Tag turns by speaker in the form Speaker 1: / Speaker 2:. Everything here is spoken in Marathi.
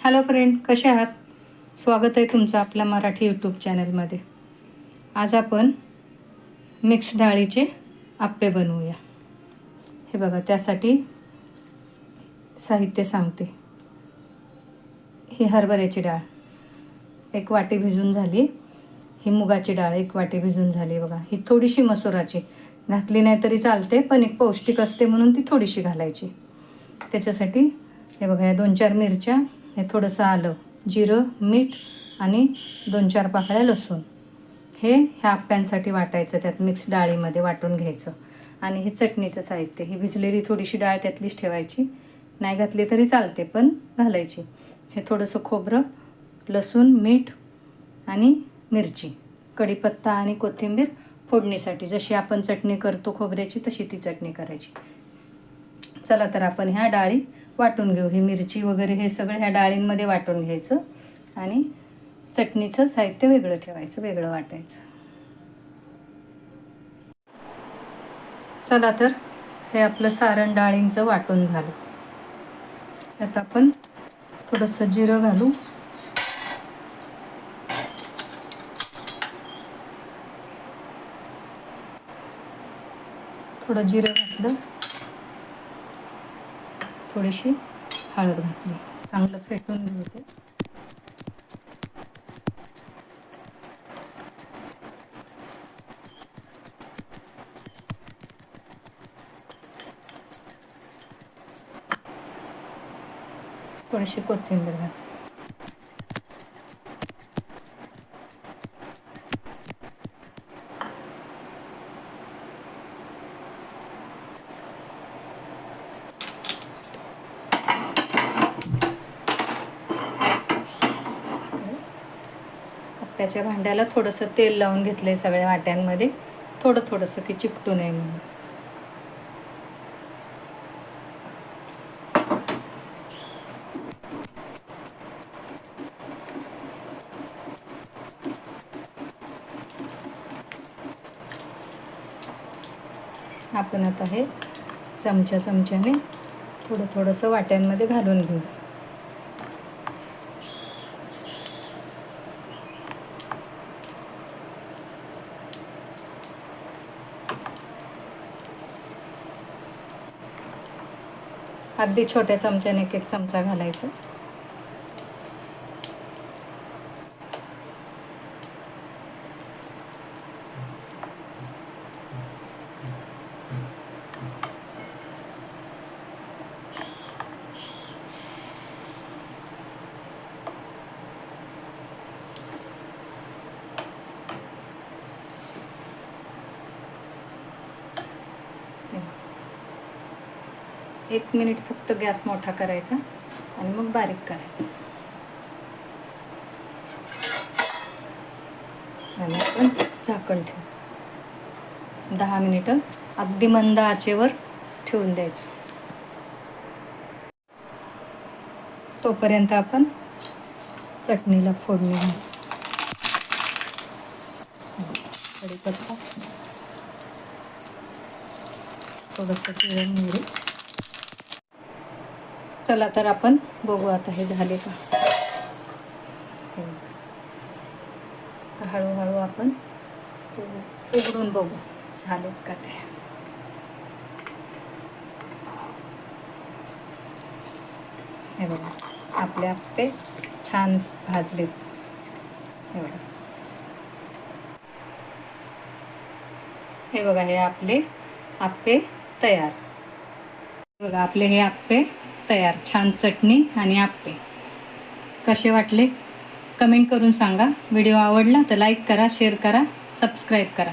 Speaker 1: हॅलो फ्रेंड कसे आहात? स्वागत आहे तुमचं आपल्या मराठी यूट्यूब चॅनलमध्ये आज आपण मिक्स डाळीचे आप्पे बनवूया. हे बघा त्यासाठी साहित्य सांगते. ही हरभऱ्याची डाळ. एक वाटी भिजून झाली. ही मुगाची डाळ एक वाटी भिजून झाली बघा. ही थोडीशी मसुराची. घातली नाही तरी चालते पण एक पौष्टिक असते म्हणून ती थोडीशी घालायची. त्याच्यासाठी हे बघा या दोन चार मिरच्या हे थोडंसं आलं. जिरं मीठ आणि दोन चार पाकळ्या लसूण. हे ह्या आप्प्यांसाठी वाटायचं त्यात मिक्स डाळीमध्ये वाटून घ्यायचं. आणि हे चटणीचं साहित्य ही भिजलेली थोडीशी डाळ त्यातलीच ठेवायची. नाही घातली तरी चालते पण घालायची. हे थोडंसं खोबरं लसूण मीठ आणि मिरची कढीपत्ता आणि कोथिंबीर फोडणीसाठी. जशी आपण चटणी करतो खोबऱ्याची तशी ती चटणी करायची. चला तर आपण ह्या डाळी वाटून घेऊ. ही मिरची वगैरे हे सगळं ह्या डाळींमध्ये वाटून घ्यायचं आणि चटणीचं साहित्य वेगळं ठेवायचं वेगळं वाटायचं. चला तर हे आपलं सारण डाळींचं वाटून झालं. आता आपण थोडंसं जिरं घालू. थोडं जिरं घातलं. थोडीशी हळद घातली. चांगलं फेटून घेते थोडीशी कोथिंबीर घातली. त्याच्या भांड्याला थोडंसं तेल लावून घेतलंय सगळ्या वाट्यांमध्ये. थोडं थोडंसं की चिकटू नये म्हणून. आपण आता हे चमच्या चमच्याने थोडं थोडंसं वाट्यांमध्ये घालून घेऊ. अगदी छोट्या चमच्याने एक एक चमचा घालायचा. एक मिनिट फक्त गॅस मोठा करायचा आणि मग बारीक करायचं. आणि आपण झाकण ठेवू. दहा मिनिटं अगदी मंद आचेवर ठेवून द्यायचं. तोपर्यंत आपण चटणीला फोडणी घालू. थोडंसं जिरं मिळेल चला तर आपण बघू आता हे झाले का. हळूहळू आपण उघडून बघू झालेत का ते. हे बघा आपले आप्पे छान भाजलेत. हे बघा. हे बघा हे आपले आप्पे तयार. बघा आपले हे आप्पे तयार छान चटणी आणि आप्पे. कसे वाटले? कमेंट करून सांगा. व्हिडिओ आवडला तर लाईक करा शेअर करा सबस्क्राईब करा.